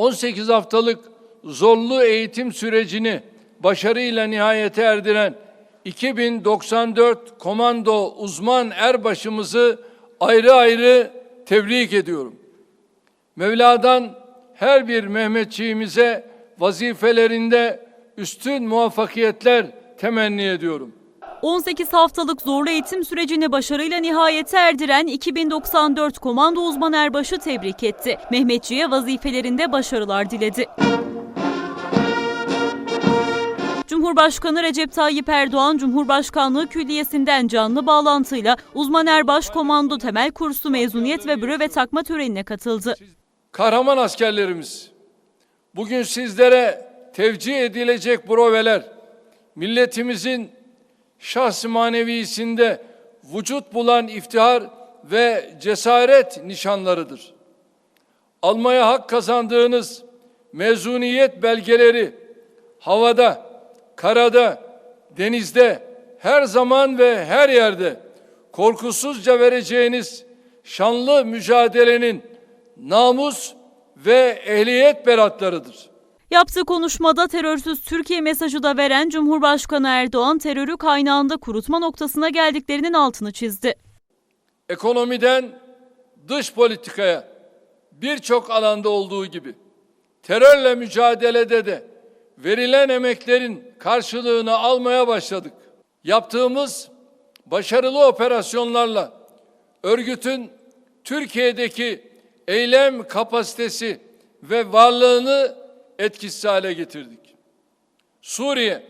18 haftalık zorlu eğitim sürecini başarıyla nihayete erdiren 2094 komando uzman erbaşımızı ayrı ayrı tebrik ediyorum. Mevla'dan her bir Mehmetçiğimize vazifelerinde üstün muvaffakiyetler temenni ediyorum. 18 haftalık zorlu eğitim sürecini başarıyla nihayete erdiren 2094 Komando Uzman Erbaşı tebrik etti. Mehmetçi'ye vazifelerinde başarılar diledi. Cumhurbaşkanı Recep Tayyip Erdoğan, Cumhurbaşkanlığı Külliyesi'nden canlı bağlantıyla Uzman Erbaş Komando Temel Kursu mezuniyet ve bröve takma törenine katıldı. Kahraman askerlerimiz, bugün sizlere tevcih edilecek broveler, milletimizin şahs manevisinde vücut bulan iftihar ve cesaret nişanlarıdır. Almaya hak kazandığınız mezuniyet belgeleri havada, karada, denizde, her zaman ve her yerde korkusuzca vereceğiniz şanlı mücadelenin namus ve ehliyet beratlarıdır. Yaptığı konuşmada terörsüz Türkiye mesajı da veren Cumhurbaşkanı Erdoğan terörü kaynağında kurutma noktasına geldiklerinin altını çizdi. Ekonomiden dış politikaya birçok alanda olduğu gibi terörle mücadelede de verilen emeklerin karşılığını almaya başladık. Yaptığımız başarılı operasyonlarla örgütün Türkiye'deki eylem kapasitesi ve varlığını etkisiz hale getirdik. Suriye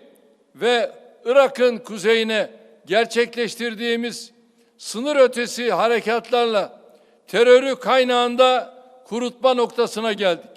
ve Irak'ın kuzeyine gerçekleştirdiğimiz sınır ötesi harekatlarla terörü kaynağında kurutma noktasına geldik.